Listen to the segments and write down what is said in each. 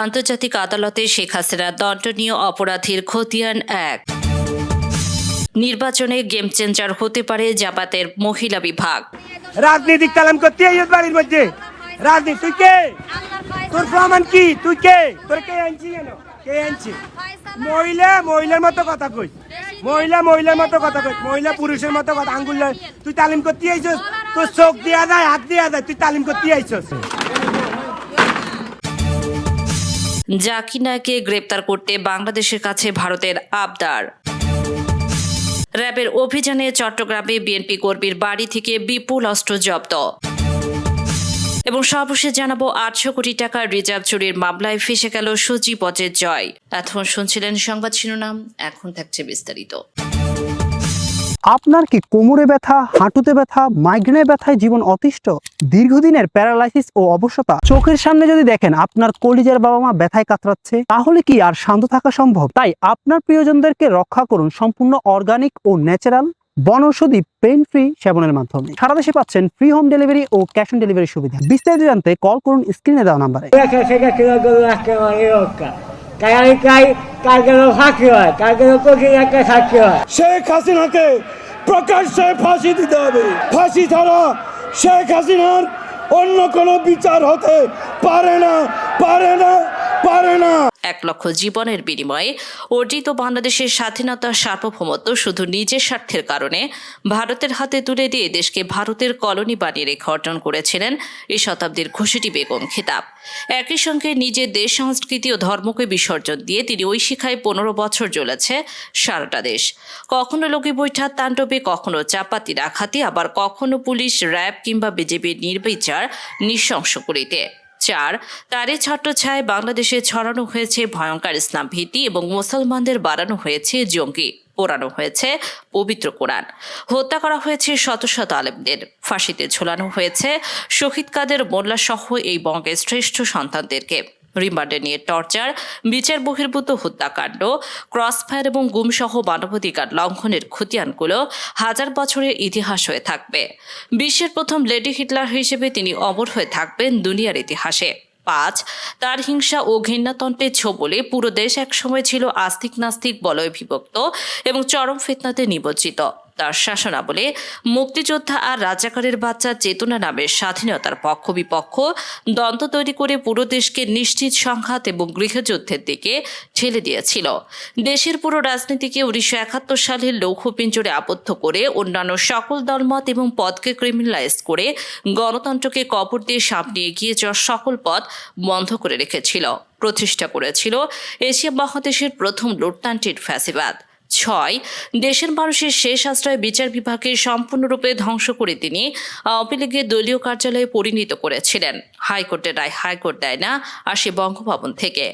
আন্তর্জাতিক আদালতে শেখ হাসিনা দণ্ডনীয় অপরাধীর খতিয়ান এক। নির্বাচনে গেম চেঞ্জার হতে পারে জাপাতের মহিলা বিভাগ। রাজনীতিক তালাম করতে বাড়ির মধ্যে। রাজনীতি, তুই কে? তোর প্রমাণ কি? তুই কে? তোর কে আনছি কেন কে আনছি মহিলা, মহিলার মতো কথা কই। মহিলা, মহিলার মতো কথা কই। মহিলা, পুরুষের মতো কথা। আঙ্গুল। তুই তালিম করতে আইছস? তোর চোখ দিয়া যায়, হাত দিয়া যায়। তুই তালিম করতে আইছস? জাকিনাকে গ্রেপ্তার করতে বাংলাদেশের কাছে ভারতের আবদার। র্যাবের অভিযানে চট্টগ্রামে বিএনপি কর্মীর বাড়ি থেকে বিপুল অস্ত্র জব্দ। এবং সর্বশেষ জানাব, আটশো কোটি টাকার রিজার্ভ চুরির মামলায় ফেসে গেল সচিবজের জয়। এতক্ষণ শুনছিলেন সংবাদ শিরোনাম, এখন থাকছে বিস্তারিত। আপনার কি কোমরে ব্যথা হাঁটুতে ব্যথা মাইগ্রেনের ব্যথায় জীবন অতিষ্ঠ দীর্ঘদিনের প্যারালাইসিস ও অবসতা চোখের সামনে যদি দেখেন আপনার কলিজার বাবা মা ব্যথায় কাতরাচ্ছে তাহলে কি আর শান্ত থাকা সম্ভব তাই আপনার প্রিয়জনদেরকে রক্ষা করুন সম্পূর্ণ অর্গানিক ও ন্যাচারাল বনৌষধি পেন ফ্রি সেবনের মাধ্যমে সারা দেশে পাচ্ছেন ফ্রি হোম ডেলিভারি ও ক্যাশ অন ডেলিভারি সুবিধা বিস্তারিত জানতে কল করুন স্ক্রিনে দেওয়া নাম্বারে কারণ কাজ ফাঁকি হয় কাজগুলো কঠিন একটা ফাঁকি হয়। শেখ হাসিনাকে প্রকাশ্যে ফাঁসি দিতে হবে। ফাঁসি ছাড়া শেখ হাসিনার অন্য কোনো বিচার হতে পারে না পারে না। পারে না। এক লক্ষ জীবনের বিনিময়ে অর্জিত বাংলাদেশের স্বাধীনতা সার্বভৌমত্ব শুধু নিজের স্বার্থের কারণে ভারতের হাতে তুলে দিয়ে দেশকে ভারতের কলোনি বানিয়ে রেখে অর্জন করেছিলেন এই শতাব্দীর ঘুষিটি বেগম খেতাব। একই সঙ্গে নিজের দেশ সংস্কৃতি ও ধর্মকে বিসর্জন দিয়ে তিনি ওই শিখায় পনেরো বছর জ্বলেছে সারাটা দেশ। কখনো লোকে বৈঠার তাণ্ডবে, কখনো চাপাতি রাখাতে আবার কখনো পুলিশ, র্যাব কিংবা বিজেপির নির্বিচার নৃশংস করিতে। চার তারই ছত্রছায় বাংলাদেশে ছড়ানো হয়েছে ভয়ঙ্কর ইসলাম ভীতি এবং মুসলমানদের বাড়ানো হয়েছে জঙ্গি, পোড়ানো হয়েছে পবিত্র কোরআন। হত্যা করা হয়েছে শত শত আলেমদের, ফাঁসিতে ঝোলানো হয়েছে শহীদ কাদের মোল্লা সহ এই বঙ্গের শ্রেষ্ঠ সন্তানদেরকে। রিমান্ডে নিয়ে টর্চার, বিচার বহির্ভূত হত্যাকাণ্ড, ক্রসফায়ার এবং গুমসহ মানবাধিকার লঙ্ঘনের খতিয়ানগুলো হাজার বছরের ইতিহাস হয়ে থাকবে। বিশ্বের প্রথম লেডি হিটলার হিসেবে তিনি অমর হয়ে থাকবেন দুনিয়ার ইতিহাসে। পাঁচ, তার হিংসা ও ঘৃণাতন্ত্রের ছোবলে পুরো দেশ একসময় ছিল আস্তিক নাস্তিক বলয় বিভক্ত এবং চরম ফেতনাতে নিমজ্জিত। তার শাসনাবলে মুক্তিযোদ্ধা আর রাজাকারের বাচ্চা চেতনা নামের স্বাধীনতার পক্ষ বিপক্ষ দ্বন্দ্ব তৈরি করে পুরো দেশকে নিশ্চিত সংঘাত এবং গৃহযুদ্ধের দিকে ঠেলে দিয়েছিল। দেশের পুরো রাজনীতিকে উনিশশো একাত্তর সালের লৌহ পিঞ্জরে আবদ্ধ করে অন্যান্য সকল দলমত এবং পদকে ক্রিমিনালাইজ করে গণতন্ত্রকে কবর দিয়ে সামনে এগিয়ে যাওয়ার সকল পথ বন্ধ করে রেখেছিল, প্রতিষ্ঠা করেছিল। এশিয়া মহাদেশের প্রথম লোকতান্ত্রিক ফ্যাসিবাদ। ছয়, দেশের মানুষের শেষ আশ্রয় বিচার বিভাগকে সম্পূর্ণরূপে ধ্বংস করে তিনি আওয়ামী লীগের দলীয় কার্যালয়ে পরিণত করেছিলেন। হাইকোর্টের রায়, হাইকোর্ট দেয় না, আসে বঙ্গভবন থেকে।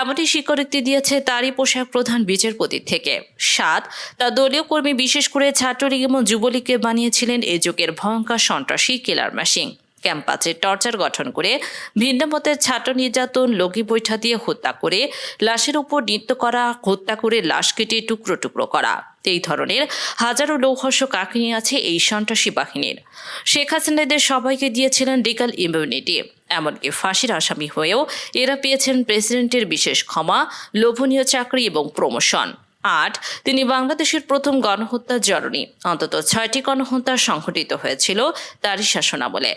এমনটি স্বীকারোক্তি দিয়েছে তারই পোশাক প্রধান বিচারপতি থেকে। সাত তা দলীয় কর্মী বিশেষ করে ছাত্রলীগ এবং যুবলীগকে বানিয়েছিলেন এ যুগের ভয়ঙ্কর সন্ত্রাসী কিলার ম্যাশিং ক্যাম্পাসে টর্চার গঠন করে ভিন্ন মতের ছাত্র নির্যাতন, লগি বৈঠা দিয়ে হত্যা করে লাশের উপর নৃত্য করা, হত্যা করে লাশ কেটে টুকরো টুকরো করা। এই ধরনের হাজারো লৌহস্য কাহিনী আছে এই সন্ত্রাসী বাহিনীর। শেখ হাসিনাদের সবাইকে দিয়েছিলেন লিগাল ইমিউনিটি এমনকি ফাঁসির আসামি হয়েও এরা পেয়েছেন প্রেসিডেন্টের বিশেষ ক্ষমা, লোভনীয় চাকরি এবং প্রমোশন আট, তিনি বাংলাদেশের প্রথম গণহত্যার জননী। অন্তত ছয়টি গণহত্যা সংঘটিত হয়েছিল তারই শাসনামলে।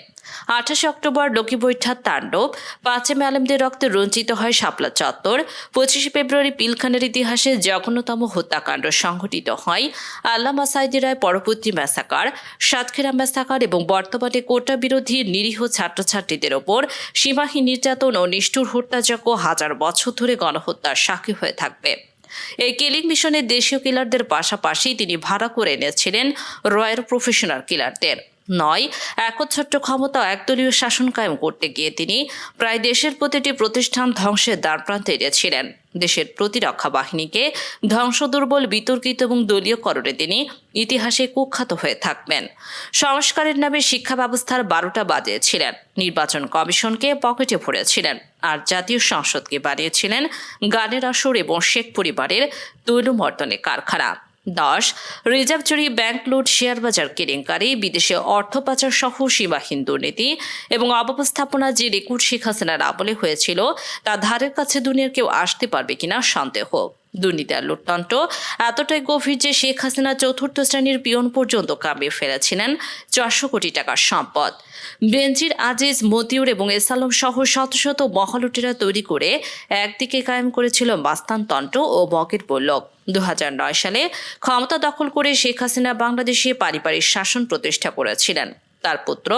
আঠাশে অক্টোবর লক্ষ্মী বৈঠার তাণ্ডব, পাঁচে ম্যালেমদের রক্তে রঞ্জিত হয় শাপলা চত্বর, পঁচিশে ফেব্রুয়ারি পিলখানের ইতিহাসে জঘন্যতম হত্যাকাণ্ড সংঘটিত হয় আল্লামা সাইদি রায় পরবর্তী ম্যাসাকার, সাতক্ষীরা ম্যাসাকার এবং বর্তমানে কোটা বিরোধী নিরীহ ছাত্রছাত্রীদের ওপর সীমাহীন নির্যাতন ও নিষ্ঠুর হত্যাযজ্ঞ হাজার বছর ধরে গণহত্যার সাক্ষী হয়ে থাকবে। এই কিলিং মিশনে দেশীয় কিলারদের পাশাপাশি তিনি ভাড়া করে এনেছিলেন রয়্যাল প্রফেশনাল কিলারদের। নয়, একচ্ছত্র ক্ষমতা একদলীয় শাসন কায়েম করতে গিয়ে তিনি প্রায় দেশের প্রতিটি প্রতিষ্ঠান ধ্বংসের দ্বারপ্রান্তে এড়িয়েছিলেন দেশের প্রতিরক্ষা বাহিনীকে ধ্বংস দুর্বল বিতর্কিত এবং দলীয়করণে তিনি ইতিহাসে কুখ্যাত হয়ে থাকবেন। সংস্কারের নামে শিক্ষা ব্যবস্থার বারোটা বাজিয়েছিলেন। নির্বাচন কমিশনকে পকেটে ভরেছিলেন আর জাতীয় সংসদকে বানিয়েছিলেন গানের আসর এবং শেখ পরিবারের তৈলমর্দনে কারখানা। দশ রিজার্ভ চুরি, ব্যাংক লুট, শেয়ার বাজার কেলেঙ্কারি, বিদেশে অর্থ পাচার সহ সীমাহীন দুর্নীতি এবং অব্যবস্থাপনা যে রেকর্ড শেখ হাসিনার আমলে হয়েছিল, তা ধারের কাছে দুনিয়ার কেউ আসতে পারবে কিনা সন্দেহ। দুর্নীতি আর লুটতন্ত্র, এতটাই গভীর যে শেখ হাসিনা চতুর্থ শ্রেণির পিয়ন পর্যন্ত কামিয়ে ফেলেছিলেন চারশো কোটি টাকার সম্পদ। বেঞ্জির আজিজ, মতিউর এবং এসালম সহ শত শত মহালুটেরা তৈরি করে একদিকে কায়েম করেছিল মাস্তানতন্ত্র ও বকের বল্লক দু সালে ক্ষমতা দখল করে শেখ হাসিনা বাংলাদেশে পারিবারিক শাসন প্রতিষ্ঠা করেছিলেন। তার পুত্র,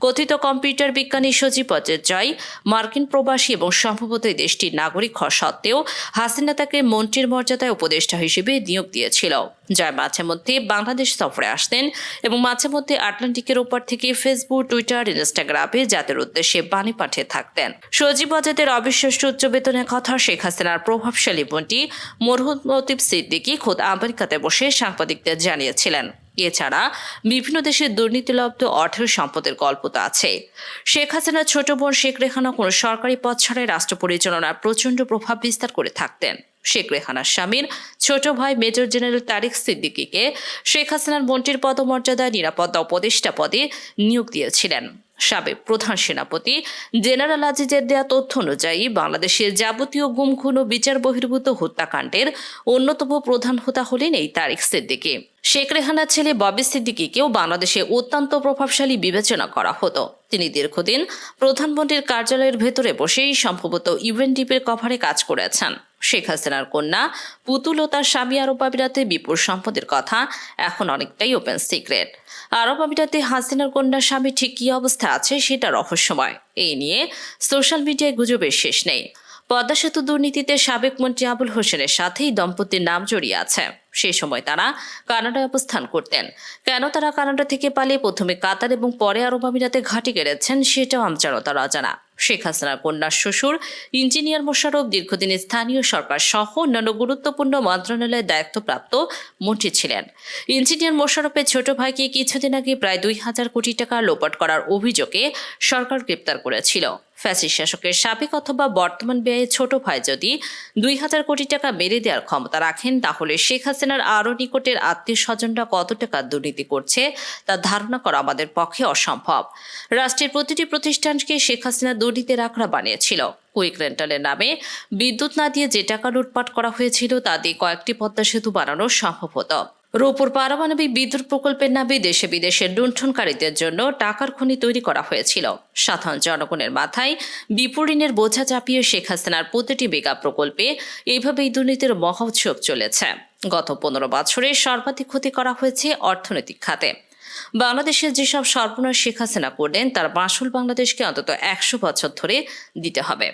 কথিত কম্পিউটার বিজ্ঞানী সজীব জয় মার্কিন প্রবাসী এবং সম্ভবত দেশটির নাগরিক হওয়া সত্ত্বেও হাসিনা তাকে মন্ত্রীর মর্যাদায় উপদেষ্টা হিসেবে নিয়োগ দিয়েছিল জয় মাঝে মধ্যে বাংলাদেশ সফরে আসতেন এবং মাঝে মধ্যে আটলান্টিকের ওপর থেকে ফেসবুক, টুইটার, ইনস্টাগ্রামে জাতির উদ্দেশ্যে বাণী পাঠিয়ে থাকতেন। সজীব অজাদের অবিশ্বাস্য উচ্চ বেতনের কথা শেখ হাসিনার প্রভাবশালী বোনটি মরহুদ মতিব সিদ্দিকী খোদ আমেরিকাতে বসে সাংবাদিকদের জানিয়েছিলেন। এছাড়া বিভিন্ন দেশের দুর্নীতিলব্ধ অর্থের সম্পদের গল্প তো আছে। শেখ হাসিনার ছোট বোন শেখ রেহানা কোনো সরকারি পদ ছাড়াই রাষ্ট্র পরিচালনার প্রচণ্ড প্রভাব বিস্তার করে থাকতেন। শেখ রেহানার স্বামীর ছোট ভাই মেজর জেনারেল তারিক সিদ্দিকিকে শেখ হাসিনার মন্ত্রীর পদমর্যাদায় নিরাপত্তা উপদেষ্টা পদে নিয়োগ দিয়েছিলেন। সাবেক প্রধান সেনাপতি, জেনারেল আজিজের দেয়া তথ্য অনুযায়ী বাংলাদেশের যাবতীয় গুম, খুন ও বিচার বহির্ভূত হত্যাকাণ্ডের অন্যতম প্রধান হোতা হলেন এই তারিক সিদ্দিকী। শেখ রেহানার ছেলে ববি সিদ্দিকীকেও বাংলাদেশে অত্যন্ত প্রভাবশালী বিবেচনা করা হতো। তিনি দীর্ঘদিন প্রধানমন্ত্রীর কার্যালয়ের ভেতরে বসেই সম্ভবত ইউএনডিপির কভারে কাজ করেছেন। শেখ হাসিনার কন্যা, পুতুল ও তার স্বামী আরব বিপুল সম্পদের কথা, এখন অনেকটাই ওপেন সিক্রেট আরব হাসিনার কন্যার স্বামী ঠিক কী অবস্থা আছে সেটা রহস্যময়। এই নিয়ে সোশ্যাল মিডিয়ায় গুজবের শেষ নেই। পদ্মা সেতু দুর্নীতিতে সাবেক মন্ত্রী আবুল হোসেনের সাথেই দম্পতির নাম জড়িয়ে আছে। সেই সময় তারা কানাডায় অবস্থান করতেন। কেন তারা কানাডা থেকে পালিয়ে প্রথমে কাতার এবং পরে আরব আমিরাতে ঘাঁটি গেড়েছেন সেটাও আমচারতার অজানা। শেখ হাসিনার কন্যার শ্বশুর, ইঞ্জিনিয়ার মোশারফ দীর্ঘদিন স্থানীয় সরকার সহ অন্যান্য গুরুত্বপূর্ণ মন্ত্রণালয়ের দায়িত্বপ্রাপ্ত মন্ত্রী ছিলেন। ইঞ্জিনিয়ার মোশারফের ছোট ভাইকে কিছুদিন আগে প্রায় দুই হাজার কোটি টাকা লোপাট করার অভিযোগে সরকার গ্রেপ্তার করেছিল। ফ্যাসিস শাসকের সাবেক অথবা বর্তমান ব্যয়ে ছোট ভাই যদি দুই হাজার কোটি টাকা মেরে দেওয়ার ক্ষমতা রাখেন, তাহলে শেখ হাসিনার আরও নিকটের আত্মীয় স্বজনরা কত টাকা দুর্নীতি করছে, তা ধারণা করা আমাদের পক্ষে অসম্ভব। রাষ্ট্রের প্রতিটি প্রতিষ্ঠানকে শেখ হাসিনা দুর্নীতির আখড়া বানিয়েছিল। কুইক রেন্টালের নামে বিদ্যুৎ না দিয়ে যে টাকা লুটপাট করা হয়েছিল, তা দিয়ে কয়েকটি পদ্মা সেতু বানানো সম্ভব হতো। রূপপুর পারমাণবিক বিদ্যুৎ প্রকল্পের নামে দেশে বিদেশে লুণ্ঠনকারীদের জন্য টাকার খনি তৈরি করা হয়েছিল। সাধারণ জনগণের মাথায় বিপুল ঋণের বোঝা চাপিয়ে শেখ হাসিনার প্রতিটি মেগা প্রকল্পে এইভাবেই দুর্নীতির মহোৎসব চলেছে। গত পনেরো বছরে সর্বাধিক ক্ষতি করা হয়েছে অর্থনৈতিক খাতে। বাংলাদেশের যেসব সর্বনাশ শেখ হাসিনা করলেন, তার মাসুল বাংলাদেশকে অন্তত একশো বছর ধরে দিতে হবে।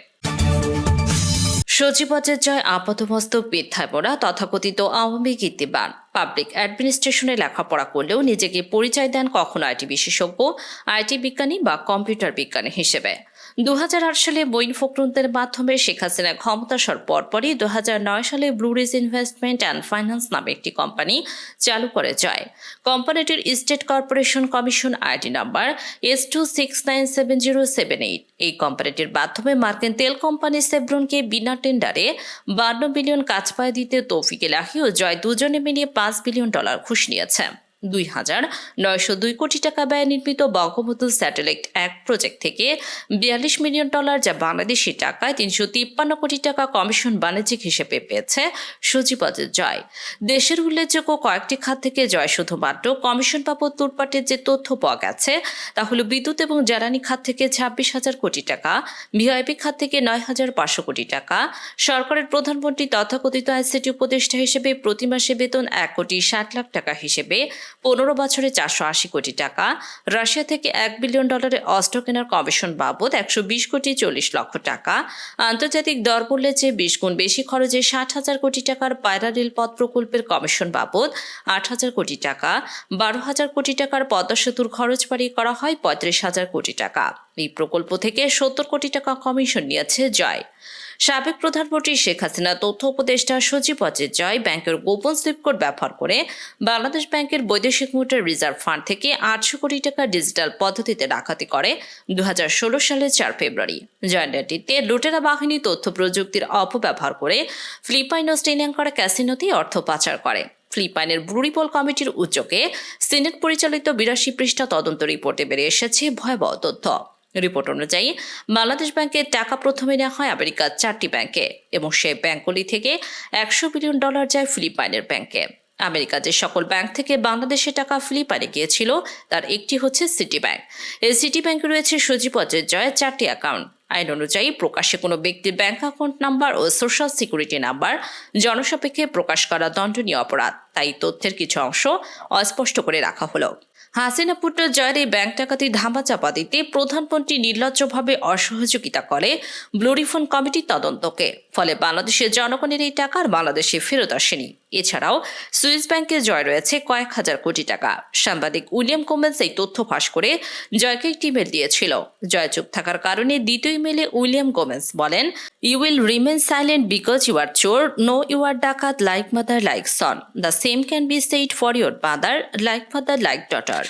সচিবাজের জয় আপাতমস্তক বৃদ্ধায় পড়া তথাকথিত আওয়ামী কীর্তিবান। পাবলিক অ্যাডমিনিস্ট্রেশনে লেখাপড়া করলেও নিজেকে পরিচয় দেন কখনো আইটি বিশেষজ্ঞ, আইটি বিজ্ঞানী বা কম্পিউটার বিজ্ঞানী হিসেবে। দু হাজার আট সালে বইন ফখরুদ্দের মাধ্যমে শেখ হাসিনা ক্ষমতাসর পরপরই দু হাজার নয় সালে ব্লুরিজ ইনভেস্টমেন্ট অ্যান্ড ফাইন্যান্স নামে একটি কোম্পানি চালু করে যায় কোম্পানিটির state corporation commission ID number S two six nine seven zero seven eight এই কোম্পানিটির মাধ্যমে মার্কিন তেল কোম্পানি সেভরনকে বিনা টেন্ডারে বান্ন বিলিয়ন কাজ পায় দিতে তৌফিক এলাহি ও জয় দুজনে মিলিয়ে পাঁচ বিলিয়ন ডলার ঘুষ নিয়েছে। দুই হাজার নয়শো দুই কোটি টাকা ব্যয় নির্মিত বঙ্গবন্ধু স্যাটেলাইট এক প্রজেক্ট থেকে বিয়াল্লিশ মিলিয়ন ডলার যা বাংলাদেশি টাকায় তিনশো তিপ্পান্ন কোটি টাকা কমিশন বাণিজ্যিক হিসেবে পেয়েছে সচিবাজের জয়। দেশের উল্লেখযোগ্য কয়েকটি খাত থেকে জয় শুধুমাত্র কমিশন বাবদ লুটপাটের যে তথ্য পাওয়া গেছে, তা হলো বিদ্যুৎ এবং জ্বালানি খাত থেকে ছাব্বিশ হাজার কোটি টাকা, ভিআইপি খাত থেকে নয় হাজার পাঁচশো কোটি টাকা, সরকারের প্রধানমন্ত্রী তথাকথিত আইসিটি উপদেষ্টা হিসেবে প্রতি মাসে বেতন এক কোটি ষাট লাখ টাকা হিসেবে পনেরো বছরে চারশো আশি কোটি টাকা। রাশিয়া থেকে এক বিলিয়ন ডলারের অস্ত্র কেনার কমিশন বাবদ একশো বিশ কোটি চল্লিশ লক্ষ টাকা। আন্তর্জাতিক দরমূল্যের চেয়ে বিশ গুণ বেশি খরচে ষাট হাজার কোটি টাকার পায়রা রেলপথ প্রকল্পের কমিশন বাবদ আট হাজার কোটি টাকা। বারো হাজার কোটি টাকার পদ্মা সেতুর খরচ বাড়িয়ে করা হয় পঁয়ত্রিশ হাজার কোটি টাকা। এই প্রকল্প থেকে সত্তর কোটি টাকা কমিশন নিয়েছে জয়। সাবেক প্রধানমন্ত্রী শেখ হাসিনা, তথ্য উপদেষ্টা সচিব অজিত জয়, ব্যাংকের গোপন সুইপ কোড ব্যবহার করে বাংলাদেশ ব্যাংকের বৈদেশিক মুদ্রার রিজার্ভ ফান্ড থেকে আটশো কোটি টাকা ডিজিটাল পদ্ধতিতে ডাকাতি করে দু হাজার ষোলো সালের চার ফেব্রুয়ারি। জয়েন্টটিতে লুটেরা বাহিনী তথ্য প্রযুক্তির অপব্যবহার করে ফিলিপাইন ও শ্রীলঙ্কার ক্যাসিনোতে অর্থ পাচার করে। ফিলিপাইনের ব্লুরিপল কমিটির উদ্যোগে সিনেট পরিচালিত বিরাশি পৃষ্ঠা তদন্ত রিপোর্টে বেরিয়ে এসেছে ভয়াবহ তথ্য। রিপোর্ট অনুযায়ী বাংলাদেশ ব্যাংকে টাকা প্রথমে নেওয়া হয় আমেরিকার চারটি ব্যাংকে এবং সেই ব্যাংকগুলি থেকে একশো বিলিয়ন ডলার যায় ফিলিপাইনের ব্যাংকে। আমেরিকা যে সকল ব্যাংক থেকে বাংলাদেশে টাকা ফিলিপাইনে গিয়েছিল, তার একটি হচ্ছে সিটি ব্যাংক এই সিটি ব্যাংকে রয়েছে সজীব জয়ের চারটি অ্যাকাউন্ট আইন অনুযায়ী প্রকাশ্যে কোনো ব্যক্তির ব্যাংক অ্যাকাউন্ট নাম্বার ও সোশ্যাল সিকিউরিটি নাম্বার জনসাপেক্ষে প্রকাশ করা দণ্ডনীয় অপরাধ। তাই তথ্যের কিছু অংশ অস্পষ্ট করে রাখা হলো। হাসিনা পুত্র জয়ের এই ব্যাংক ডাকাতি ধামাচাপা দিতে প্রধানমন্ত্রী নির্লজ্জভাবে অসহযোগিতা করে ব্লুরিফোন কমিটির তদন্তকে। ফলে বাংলাদেশের জনগণের এই টাকা আর বাংলাদেশে ফেরত আসেনি। এছাড়াও সুইস ব্যাংকে জয় রয়েছে কয়েক হাজার কোটি টাকা। সাংবাদিক উইলিয়াম কোমেন্স এই তথ্য ফাঁস করে জয়কে একটি ইমেল দিয়েছিল। জয় চুপ থাকার কারণে দ্বিতীয় মেলে উইলিয়াম কোমেন্স বলেন you will remain silent because you are চোর নো ইউ আর ডাকাত like mother like son the same can be said for your mother like mother like daughter